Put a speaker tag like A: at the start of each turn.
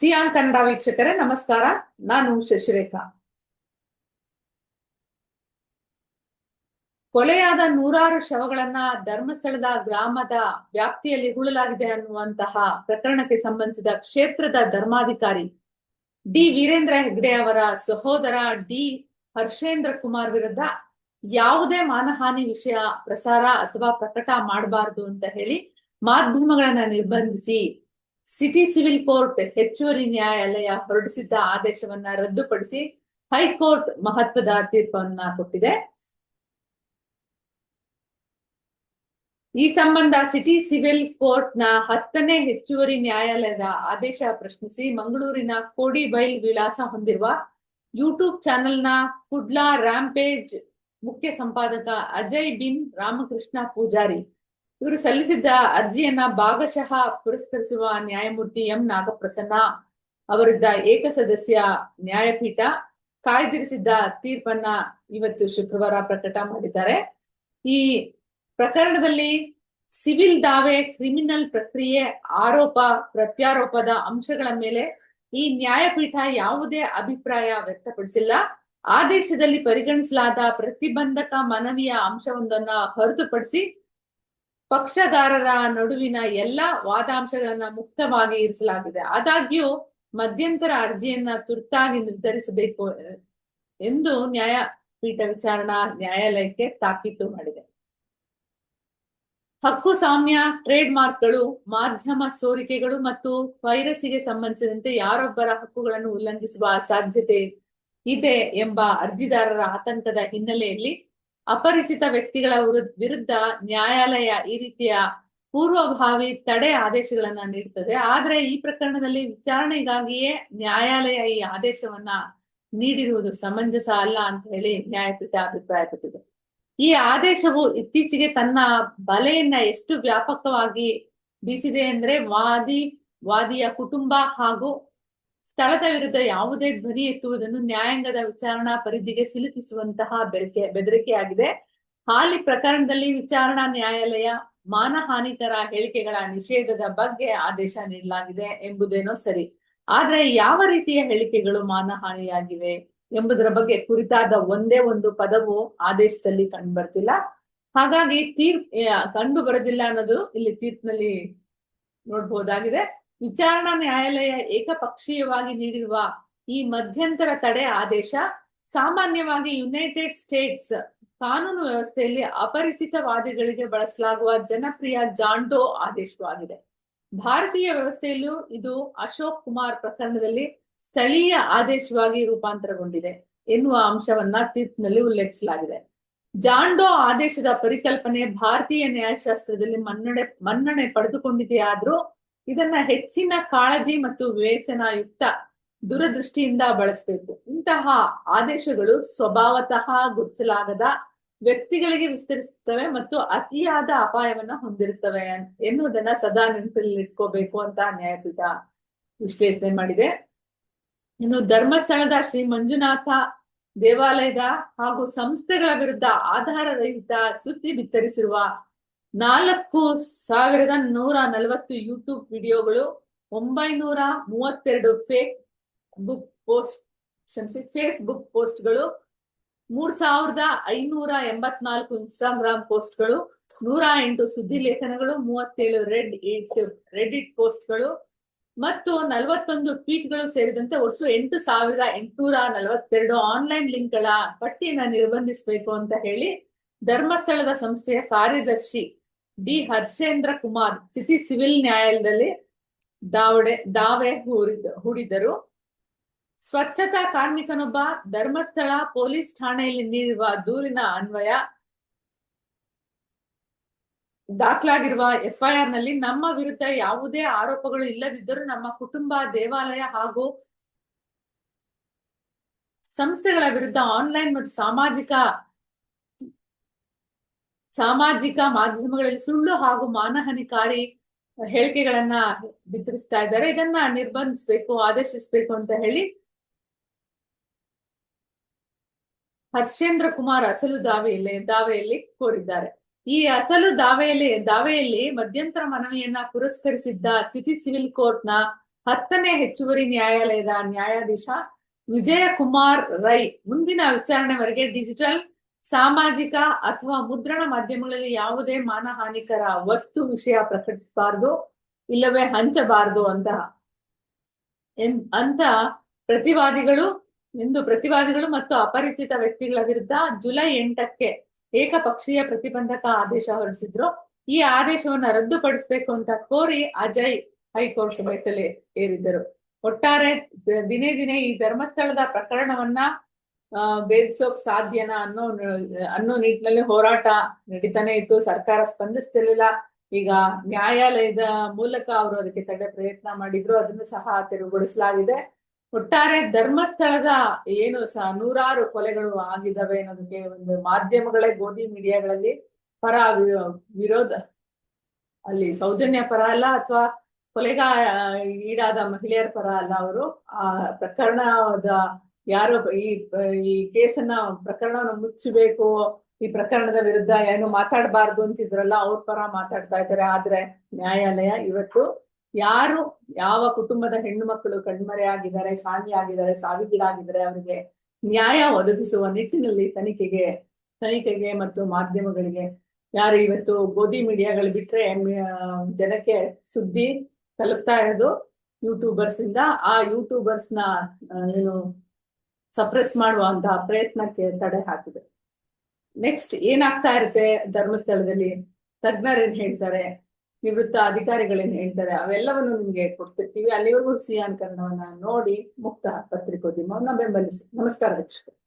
A: Xi'an Kannada ವೀಕ್ಷಕರೇ, ನಮಸ್ಕಾರ. ನಾನು ಶಶಿರೇಖಾ. ಕೊಲೆಯಾದ ನೂರಾರು ಶವಗಳನ್ನ ಧರ್ಮಸ್ಥಳದ ಗ್ರಾಮದ ವ್ಯಾಪ್ತಿಯಲ್ಲಿ ಹೂಳಲಾಗಿದೆ ಅನ್ನುವಂತಹ ಪ್ರಕರಣಕ್ಕೆ ಸಂಬಂಧಿಸಿದ ಕ್ಷೇತ್ರದ ಧರ್ಮಾಧಿಕಾರಿ ಡಿ. ವೀರೇಂದ್ರ ಹೆಗ್ಡೆ ಅವರ ಸಹೋದರ ಡಿ. ಹರ್ಷೇಂದ್ರ ಕುಮಾರ್ ವಿರುದ್ಧ ಯಾವುದೇ ಮಾನಹಾನಿ ವಿಷಯ, ಪ್ರಸಾರ ಅಥವಾ ಪ್ರಕಟ ಮಾಡಬಾರದು ಅಂತ ಹೇಳಿ ಮಾಧ್ಯಮಗಳನ್ನ ನಿರ್ಬಂಧಿಸಿ ಸಿಟಿ ಸಿವಿಲ್ ಕೋರ್ಟ್ ಹೆಚ್ಚುವರಿ ನ್ಯಾಯಾಲಯ ಹೊರಡಿಸಿದ್ದ ಆದೇಶವನ್ನ ರದ್ದುಪಡಿಸಿ ಹೈಕೋರ್ಟ್ ಮಹತ್ವದ ತೀರ್ಪನ್ನ ಕೊಟ್ಟಿದೆ. ಈ ಸಂಬಂಧ ಸಿಟಿ ಸಿವಿಲ್ ಕೋರ್ಟ್ನ ಹತ್ತನೇ ಹೆಚ್ಚುವರಿ ನ್ಯಾಯಾಲಯದ ಆದೇಶ ಪ್ರಶ್ನಿಸಿ ಮಂಗಳೂರಿನ ಕೋಡಿಬೈಲ್ ವಿಳಾಸ ಹೊಂದಿರುವ ಯೂಟ್ಯೂಬ್ ಚಾನೆಲ್ನ ಕುಡ್ಲಾ ರ್ಯಾಂಪೇಜ್ ಮುಖ್ಯ ಸಂಪಾದಕ ಅಜಯ್ ಬಿನ್ ರಾಮಕೃಷ್ಣ ಪೂಜಾರಿ ಇವರು ಸಲ್ಲಿಸಿದ್ದ ಅರ್ಜಿಯನ್ನ ಭಾಗಶಃ ಪುರಸ್ಕರಿಸುವ ನ್ಯಾಯಮೂರ್ತಿ ಎಂ ನಾಗಪ್ರಸನ್ನ ಅವರಿದ್ದ ಏಕಸದಸ್ಯ ನ್ಯಾಯಪೀಠ ಕಾಯ್ದಿರಿಸಿದ್ದ ತೀರ್ಪನ್ನ ಇವತ್ತು ಶುಕ್ರವಾರ ಪ್ರಕಟ ಮಾಡಿದ್ದಾರೆ. ಈ ಪ್ರಕರಣದಲ್ಲಿ ಸಿವಿಲ್ ದಾವೆ, ಕ್ರಿಮಿನಲ್ ಪ್ರಕ್ರಿಯೆ, ಆರೋಪ, ಪ್ರತ್ಯಾರೋಪದ ಅಂಶಗಳ ಮೇಲೆ ಈ ನ್ಯಾಯಪೀಠ ಯಾವುದೇ ಅಭಿಪ್ರಾಯ ವ್ಯಕ್ತಪಡಿಸಿಲ್ಲ. ಆದೇಶದಲ್ಲಿ ಪರಿಗಣಿಸಲಾದ ಪ್ರತಿಬಂಧಕ ಮನವಿಯ ಅಂಶವೊಂದನ್ನ ಹೊರತುಪಡಿಸಿ ಪಕ್ಷಗಾರರ ನಡುವಿನ ಎಲ್ಲಾ ವಾದಾಂಶಗಳನ್ನ ಮುಕ್ತವಾಗಿ ಇರಿಸಲಾಗಿದೆ. ಆದಾಗ್ಯೂ ಮಧ್ಯಂತರ ಅರ್ಜಿಯನ್ನ ತುರ್ತಾಗಿ ನಿರ್ಧರಿಸಬೇಕು ಎಂದು ನ್ಯಾಯಪೀಠ ವಿಚಾರಣಾ ನ್ಯಾಯಾಲಯಕ್ಕೆ ತಾಕೀತು ಮಾಡಿದೆ. ಹಕ್ಕು ಸಾಮ್ಯ ಟ್ರೇಡ್ ಮಾರ್ಕ್ಗಳು ಮಾಧ್ಯಮ ಸೋರಿಕೆಗಳು ಮತ್ತು ವೈರಸಿಗೆ ಸಂಬಂಧಿಸಿದಂತೆ ಯಾರೊಬ್ಬರ ಹಕ್ಕುಗಳನ್ನು ಉಲ್ಲಂಘಿಸುವ ಸಾಧ್ಯತೆ ಇದೆ ಎಂಬ ಅರ್ಜಿದಾರರ ಆತಂಕದ ಹಿನ್ನೆಲೆಯಲ್ಲಿ ಅಪರಿಚಿತ ವ್ಯಕ್ತಿಗಳ ವಿರುದ್ಧ ನ್ಯಾಯಾಲಯ ಈ ರೀತಿಯ ಪೂರ್ವಭಾವಿ ತಡೆ ಆದೇಶಗಳನ್ನ ನೀಡುತ್ತದೆ ಆದ್ರೆ ಈ ಪ್ರಕರಣದಲ್ಲಿ ವಿಚಾರಣೆಗಾಗಿಯೇ ನ್ಯಾಯಾಲಯ ಈ ಆದೇಶವನ್ನ ನೀಡಿರುವುದು ಸಮಂಜಸ ಅಲ್ಲ ಅಂತ ಹೇಳಿ ನ್ಯಾಯಪೀಠ ಅಭಿಪ್ರಾಯಪಟ್ಟಿದೆ. ಈ ಆದೇಶವು ಇತ್ತೀಚೆಗೆ ತನ್ನ ಬಲೆಯನ್ನ ಎಷ್ಟು ವ್ಯಾಪಕವಾಗಿ ಬೀಸಿದೆ ಅಂದ್ರೆ ವಾದಿ, ವಾದಿಯ ಕುಟುಂಬ ಹಾಗೂ ಸ್ಥಳದ ವಿರುದ್ಧ ಯಾವುದೇ ಧ್ವನಿ ಎತ್ತುವುದನ್ನು ನ್ಯಾಯಾಂಗದ ವಿಚಾರಣಾ ಪರಿಧಿಗೆ ಸಿಲುಕಿಸುವಂತಹ ಬೆರಕೆ ಬೆದರಿಕೆಯಾಗಿದೆ. ಹಾಲಿ ಪ್ರಕರಣದಲ್ಲಿ ವಿಚಾರಣಾ ನ್ಯಾಯಾಲಯ ಮಾನಹಾನಿಕರ ಹೇಳಿಕೆಗಳ ನಿಷೇಧದ ಬಗ್ಗೆ ಆದೇಶ ನೀಡಲಾಗಿದೆ ಎಂಬುದೇನೋ ಸರಿ. ಆದ್ರೆ ಯಾವ ರೀತಿಯ ಹೇಳಿಕೆಗಳು ಮಾನಹಾನಿಯಾಗಿವೆ ಎಂಬುದರ ಬಗ್ಗೆ ಕುರಿತಾದ ಒಂದೇ ಒಂದು ಪದವು ಆದೇಶದಲ್ಲಿ ಕಂಡು ಬರ್ತಿಲ್ಲ ಹಾಗಾಗಿ ತೀರ್ಪ್ ಕಂಡು ಬರೋದಿಲ್ಲ ಅನ್ನೋದು ಇಲ್ಲಿ ತೀರ್ಪಿನಲ್ಲಿ ನೋಡ್ಬಹುದಾಗಿದೆ ವಿಚಾರಣಾ ನ್ಯಾಯಾಲಯ ಏಕಪಕ್ಷೀಯವಾಗಿ ನೀಡಿರುವ ಈ ಮಧ್ಯಂತರ ತಡೆ ಆದೇಶ ಸಾಮಾನ್ಯವಾಗಿ ಯುನೈಟೆಡ್ ಸ್ಟೇಟ್ಸ್ ಕಾನೂನು ವ್ಯವಸ್ಥೆಯಲ್ಲಿ ಅಪರಿಚಿತವಾದಿಗಳಿಗೆ ಬಳಸಲಾಗುವ ಜನಪ್ರಿಯ ಜಾಂಡೋ ಆದೇಶವಾಗಿದೆ. ಭಾರತೀಯ ವ್ಯವಸ್ಥೆಯಲ್ಲೂ ಇದು ಅಶೋಕ್ ಕುಮಾರ್ ಪ್ರಕರಣದಲ್ಲಿ ಸ್ಥಳೀಯ ಆದೇಶವಾಗಿ ರೂಪಾಂತರಗೊಂಡಿದೆ ಎನ್ನುವ ಅಂಶವನ್ನ ತೀರ್ಪಿನಲ್ಲಿ ಉಲ್ಲೇಖಿಸಲಾಗಿದೆ. ಜಾಂಡೋ ಆದೇಶದ ಪರಿಕಲ್ಪನೆ ಭಾರತೀಯ ನ್ಯಾಯಶಾಸ್ತ್ರದಲ್ಲಿ ಮನ್ನಣೆ ಮನ್ನಣೆ ಪಡೆದುಕೊಂಡಿದೆಯಾದ್ರೂ ಇದನ್ನ ಹೆಚ್ಚಿನ ಕಾಳಜಿ ಮತ್ತು ವಿವೇಚನಾಯುಕ್ತ ದೂರದೃಷ್ಟಿಯಿಂದ ಬಳಸಬೇಕು. ಇಂತಹ ಆದೇಶಗಳು ಸ್ವಭಾವತಃ ಗುರುತಿಸಲಾಗದ ವ್ಯಕ್ತಿಗಳಿಗೆ ವಿಸ್ತರಿಸುತ್ತವೆ ಮತ್ತು ಅತಿಯಾದ ಅಪಾಯವನ್ನ ಹೊಂದಿರುತ್ತವೆ ಎನ್ನುವುದನ್ನ ಸದಾ ನೆನಪಲ್ಲಿಟ್ಕೋಬೇಕು ಅಂತ ನ್ಯಾಯಪೀಠ ವಿಶ್ಲೇಷಣೆ ಮಾಡಿದೆ. ಇನ್ನು ಧರ್ಮಸ್ಥಳದ ಶ್ರೀ ಮಂಜುನಾಥ ದೇವಾಲಯದ ಹಾಗೂ ಸಂಸ್ಥೆಗಳ ವಿರುದ್ಧ ಆಧಾರ ರಹಿತ ಸುದ್ದಿ ಬಿತ್ತರಿಸಿರುವ ನಾಲ್ಕು ಸಾವಿರದ ನೂರ ನಲವತ್ತು ಯೂಟ್ಯೂಬ್ ವಿಡಿಯೋಗಳು ಒಂಬೈನೂರ ಮೂವತ್ತೆರಡು ಫೇಕ್ ಬುಕ್ ಪೋಸ್ಟ್ ಕ್ಷಮಿಸಿ ಫೇಸ್ಬುಕ್ ಪೋಸ್ಟ್ಗಳು ಮೂರ್ ಸಾವಿರದ ಐನೂರ ಎಂಬತ್ನಾಲ್ಕು ಇನ್ಸ್ಟಾಗ್ರಾಮ್ ಪೋಸ್ಟ್ಗಳು ನೂರ ಎಂಟು ಸುದ್ದಿ ಲೇಖನಗಳು, ಮೂವತ್ತೇಳು ರೆಡ್ ರೆಡಿಟ್ ಪೋಸ್ಟ್ಗಳು ಮತ್ತು ನಲವತ್ತೊಂದು ಟ್ವೀಟ್ಗಳು ಸೇರಿದಂತೆ ಒಟ್ಟು ಎಂಟು ಸಾವಿರದ ಎಂಟುನೂರ ನಲವತ್ತೆರಡು ಆನ್ಲೈನ್ ಲಿಂಕ್ಗಳ ಪಟ್ಟಿಯನ್ನ ನಿರ್ಬಂಧಿಸಬೇಕು ಅಂತ ಹೇಳಿ ಧರ್ಮಸ್ಥಳದ ಸಂಸ್ಥೆಯ ಕಾರ್ಯದರ್ಶಿ D Harshendra Kumar, city civil ನ್ಯಾಯಾಲಯದಲ್ಲಿ ದಾವಡೆ, ದಾವೆ ಹೂಡಿದ ಹೂಡಿದರು ಸ್ವಚ್ಛತಾ ಕಾರ್ಮಿಕನೊಬ್ಬ, ಧರ್ಮಸ್ಥಳ ಪೊಲೀಸ್ ಠಾಣೆಯಲ್ಲಿ ನೀಡಿರುವ ದೂರಿನ ಅನ್ವಯ ದಾಖಲಾಗಿರುವ ಎಫ್ಐಆರ್ನಲ್ಲಿ ನಮ್ಮ ವಿರುದ್ಧ ಯಾವುದೇ ಆರೋಪಗಳು ಇಲ್ಲದಿದ್ದರೂ ನಮ್ಮ ಕುಟುಂಬ, ದೇವಾಲಯ ಹಾಗೂ ಸಂಸ್ಥೆಗಳ ವಿರುದ್ಧ ಆನ್ಲೈನ್ ಮತ್ತು ಸಾಮಾಜಿಕ ಸಾಮಾಜಿಕ ಮಾಧ್ಯಮಗಳಲ್ಲಿ ಸುಳ್ಳು ಹಾಗೂ ಮಾನಹಾನಿಕಾರಿ ಹೇಳಿಕೆಗಳನ್ನ ಬಿತ್ತರಿಸ್ತಾ ಇದ್ದಾರೆ. ಇದನ್ನ ನಿರ್ಬಂಧಿಸ್ಬೇಕು, ಆದೇಶಿಸ್ಬೇಕು ಅಂತ ಹೇಳಿ ಹರ್ಷೇಂದ್ರ ಕುಮಾರ್ ಅಸಲು ದಾವೆಯಲ್ಲಿ ದಾವೆಯಲ್ಲಿ ಕೋರಿದ್ದಾರೆ. ಈ ಅಸಲು ದಾವೆಯಲ್ಲಿ ದಾವೆಯಲ್ಲಿ ಮಧ್ಯಂತರ ಮನವಿಯನ್ನ ಪುರಸ್ಕರಿಸಿದ್ದ ಸಿಟಿ ಸಿವಿಲ್ ಕೋರ್ಟ್ನ ಹತ್ತನೇ ಹೆಚ್ಚುವರಿ ನ್ಯಾಯಾಲಯದ ನ್ಯಾಯಾಧೀಶ ವಿಜಯ ಕುಮಾರ್ ರೈ ಮುಂದಿನ ವಿಚಾರಣೆವರೆಗೆ ಡಿಜಿಟಲ್ ಸಾಮಾಜಿಕ ಅಥವಾ ಮುದ್ರಣ ಮಾಧ್ಯಮಗಳಲ್ಲಿ ಯಾವುದೇ ಮಾನಹಾನಿಕರ ವಸ್ತು ವಿಷಯ ಪ್ರಕಟಿಸಬಾರ್ದು, ಇಲ್ಲವೇ ಹಂಚಬಾರದು ಅಂತ. ಅಂತ ಪ್ರತಿವಾದಿಗಳು, ಎಂದು ಪ್ರತಿವಾದಿಗಳು ಮತ್ತು ಅಪರಿಚಿತ ವ್ಯಕ್ತಿಗಳ ವಿರುದ್ಧ ಜುಲೈ ಎಂಟಕ್ಕೆ ಏಕಪಕ್ಷೀಯ ಪ್ರತಿಬಂಧಕ ಆದೇಶ ಹೊರಡಿಸಿದ್ರು. ಈ ಆದೇಶವನ್ನ ರದ್ದುಪಡಿಸಬೇಕು ಅಂತ ಕೋರಿ ಅಜಯ್ ಹೈಕೋರ್ಟ್ ಮೆಟ್ಟಲೆ ಏರಿದ್ದರು. ಒಟ್ಟಾರೆ ದಿನೇ ದಿನೇ ಈ ಧರ್ಮಸ್ಥಳದ ಪ್ರಕರಣವನ್ನ ಭೇದಿಸೋಕ್ ಸಾಧ್ಯನಾ ಅನ್ನೋ ಅನ್ನೋ ನಿಟ್ಟಿನಲ್ಲಿ ಹೋರಾಟ ನಡೀತಾನೆ ಇತ್ತು. ಸರ್ಕಾರ ಸ್ಪಂದಿಸ್ತಿರ್ಲಿಲ್ಲ. ಈಗ ನ್ಯಾಯಾಲಯದ ಮೂಲಕ ಅವರು ಅದಕ್ಕೆ ತಡೆ ಪ್ರಯತ್ನ ಮಾಡಿದ್ರು. ಅದನ್ನು ಸಹ ತೆರವುಗೊಳಿಸಲಾಗಿದೆ. ಒಟ್ಟಾರೆ ಧರ್ಮಸ್ಥಳದ ಏನು ಸಹ ನೂರಾರು ಕೊಲೆಗಳು ಆಗಿದ್ದಾವೆ ಅನ್ನೋದಕ್ಕೆ ಒಂದು ಮಾಧ್ಯಮಗಳೇ, ಗೋಧಿ ಮೀಡಿಯಾಗಳಲ್ಲಿ ಪರ ವಿರೋಧ. ಅಲ್ಲಿ ಸೌಜನ್ಯ ಪರ ಅಲ್ಲ ಅಥವಾ ಕೊಲೆಗ, ಈಡಾದ ಮಹಿಳೆಯರ ಪರ ಅಲ್ಲ ಅವರು. ಆ ಪ್ರಕರಣದ ಯಾರು ಈ ಈ ಕೇಸನ್ನ ಪ್ರಕರಣವನ್ನು ಮುಚ್ಚಬೇಕು, ಈ ಪ್ರಕರಣದ ವಿರುದ್ಧ ಏನು ಮಾತಾಡಬಾರ್ದು ಅಂತಿದ್ರಲ್ಲ, ಅವ್ರ ಪರ ಮಾತಾಡ್ತಾ ಇದ್ದಾರೆ. ಆದ್ರೆ ನ್ಯಾಯಾಲಯ ಇವತ್ತು ಯಾರು, ಯಾವ ಕುಟುಂಬದ ಹೆಣ್ಣು ಮಕ್ಕಳು ಕಣ್ಮರೆ ಆಗಿದ್ದಾರೆ ಶಾಂತಿ ಆಗಿದ್ದಾರೆ, ಸಾವಿಗೀಡಾಗಿದ್ದಾರೆ, ಅವರಿಗೆ ನ್ಯಾಯ ಒದಗಿಸುವ ನಿಟ್ಟಿನಲ್ಲಿ ತನಿಖೆಗೆ ತನಿಖೆಗೆ ಮತ್ತು ಮಾಧ್ಯಮಗಳಿಗೆ ಯಾರು ಇವತ್ತು ಗೋಧಿ ಮೀಡಿಯಾಗಳು ಬಿಟ್ರೆ ಜನಕ್ಕೆ ಸುದ್ದಿ ತಲುಪ್ತಾ ಇರೋದು ಯೂಟ್ಯೂಬರ್ಸ್ ಇಂದ. ಆ ಯೂಟ್ಯೂಬರ್ಸ್ನ ಏನು ಸಪ್ರೆಸ್ ಮಾಡುವಂತಹ ಪ್ರಯತ್ನಕ್ಕೆ ತಡೆ ಹಾಕಿದೆ. ನೆಕ್ಸ್ಟ್ ಏನಾಗ್ತಾ ಇರುತ್ತೆ ಧರ್ಮಸ್ಥಳದಲ್ಲಿ? ತಜ್ಞರೇನ್ ಹೇಳ್ತಾರೆ, ನಿವೃತ್ತ ಅಧಿಕಾರಿಗಳೇನ್ ಹೇಳ್ತಾರೆ, ಅವೆಲ್ಲವನ್ನು ನಿಮ್ಗೆ ಕೊಡ್ತಿರ್ತೀವಿ. ಅಲ್ಲಿವರೆಗೂ ಸಿಯಾನ್ ಕನ್ನಡವನ್ನ ನೋಡಿ ಮುಕ್ತ ಪತ್ರಿಕೋದ್ಯಮವನ್ನ ಬೆಂಬಲಿಸಿ ನಮಸ್ಕಾರ ವೀಕ್ಷಕರು.